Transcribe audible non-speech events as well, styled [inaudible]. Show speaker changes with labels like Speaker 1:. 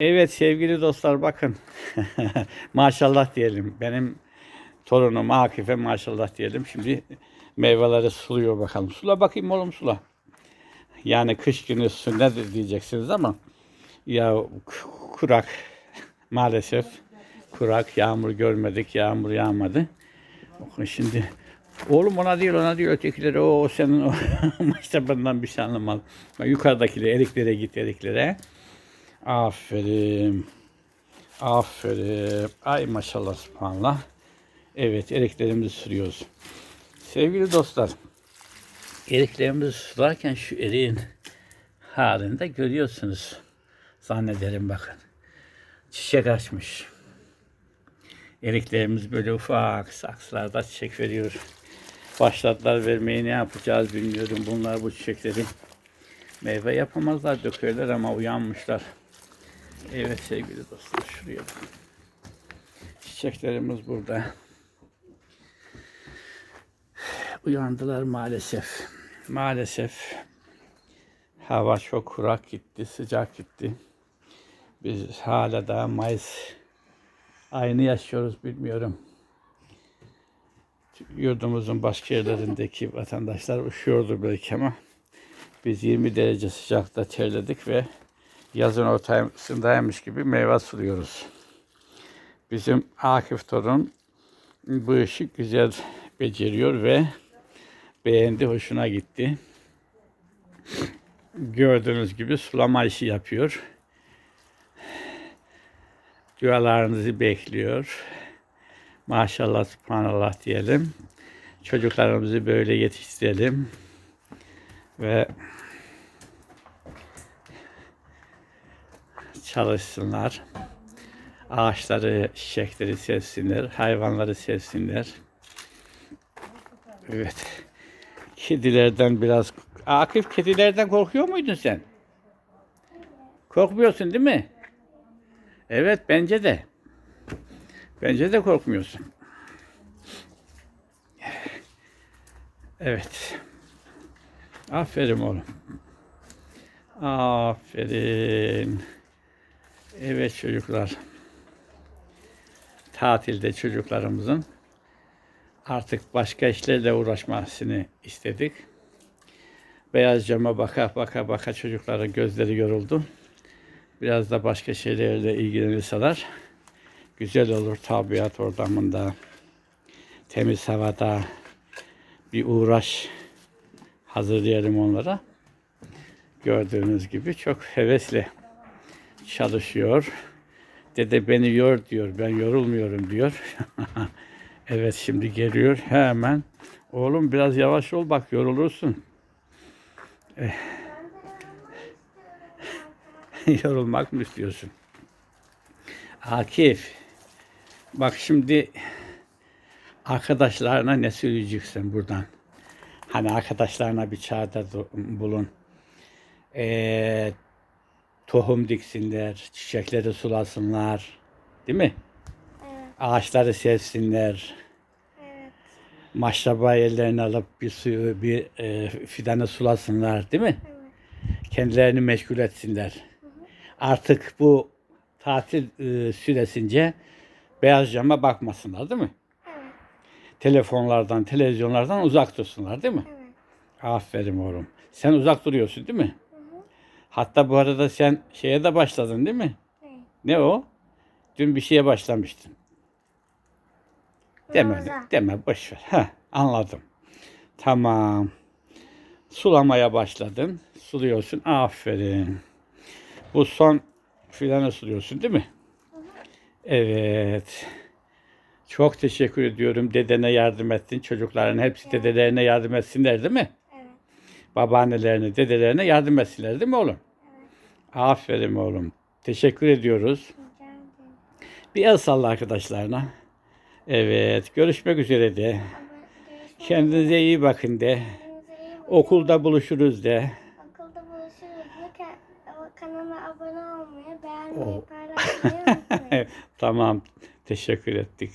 Speaker 1: Evet sevgili dostlar bakın. [laughs] maşallah diyelim. Benim torunum Akif'e maşallah diyelim. Şimdi meyveleri suluyor bakalım. Sula bakayım oğlum sula. Yani kış günü nedir diyeceksiniz ama ya kurak maalesef kurak yağmur görmedik yağmur yağmadı. Bakın şimdi oğlum ona değil ona değil ötekileri o senin [laughs] o maçtabından bir şey anlamaz. Bak, Yukarıdakileri eriklere git eriklere. Aferin. Aferin. Ay maşallah subhanallah. Evet eriklerimizi sürüyoruz. Sevgili dostlar. Eriklerimizi sularken şu eriğin halini de görüyorsunuz. Zannederim bakın. Çiçek açmış. Eriklerimiz böyle ufak saksılarda çiçek veriyor. Başladılar vermeyi ne yapacağız bilmiyorum. Bunlar bu çiçekleri meyve yapamazlar dökerler ama uyanmışlar. Evet sevgili dostlar şuraya. Çiçeklerimiz burada. Uyandılar maalesef. Maalesef hava çok kurak gitti, sıcak gitti. Biz hala daha Mayıs ayını yaşıyoruz bilmiyorum. Yurdumuzun başka yerlerindeki vatandaşlar üşüyordu belki ama biz 20 derece sıcakta terledik ve yazın ortasındaymış gibi meyve suluyoruz. Bizim Akif torun bu işi güzel beceriyor ve beğendi, hoşuna gitti. Gördüğünüz gibi sulama işi yapıyor. Dualarınızı bekliyor. Maşallah, subhanallah diyelim. Çocuklarımızı böyle yetiştirelim. Ve çalışsınlar. Ağaçları, çiçekleri sevsinler, hayvanları sevsinler. Evet. Kedilerden biraz... Akif kedilerden korkuyor muydun sen? Korkmuyorsun değil mi? Evet bence de. Bence de korkmuyorsun. Evet. Aferin oğlum. Aferin. Evet çocuklar. Tatilde çocuklarımızın artık başka işlerle uğraşmasını istedik. Beyaz cama baka baka baka çocukların gözleri yoruldu. Biraz da başka şeylerle ilgilenirseler güzel olur tabiat ortamında, temiz havada bir uğraş hazırlayalım onlara. Gördüğünüz gibi çok hevesli çalışıyor. Dede beni yor diyor. Ben yorulmuyorum diyor. [laughs] evet şimdi geliyor hemen. Oğlum biraz yavaş ol bak yorulursun. Eh. [laughs] Yorulmak mı istiyorsun? Akif. Bak şimdi arkadaşlarına ne söyleyeceksin buradan? Hani arkadaşlarına bir çağda bulun. Ee, tohum diksinler, çiçekleri sulasınlar. Değil mi?
Speaker 2: Evet,
Speaker 1: Ağaçları sevsinler.
Speaker 2: evet,
Speaker 1: Maşraba ellerine alıp bir suyu, bir e, fidanı sulasınlar. Değil mi?
Speaker 2: evet.
Speaker 1: Kendilerini meşgul etsinler. Artık bu tatil e, süresince beyaz cama bakmasınlar değil mi?
Speaker 2: Evet,
Speaker 1: Telefonlardan, televizyonlardan uzak dursunlar değil mi?
Speaker 2: evet.
Speaker 1: Aferin oğlum. Sen uzak duruyorsun değil mi? Hatta bu arada sen şeye de başladın değil mi?
Speaker 2: Evet.
Speaker 1: Ne o? Dün bir şeye başlamıştın. Deme, deme boş ver. Heh, anladım. Tamam. Sulamaya başladın. Suluyorsun. Aferin. Bu son filanı suluyorsun değil mi? Evet. Çok teşekkür ediyorum. Dedene yardım ettin. Çocukların hepsi dedelerine yardım etsinler değil mi? Babaannelerine, dedelerine yardım etsinler değil mi oğlum? Aferin oğlum. Teşekkür ediyoruz. Bir el salla arkadaşlarına. Evet. Görüşmek üzere de. Kendinize iyi bakın de. Okulda buluşuruz de.
Speaker 2: Okulda buluşuruz. Lütfen kanala abone olmayı, beğenmeyi,
Speaker 1: Oh.
Speaker 2: paylaşmayı unutmayın. [laughs]
Speaker 1: tamam. Teşekkür ettik.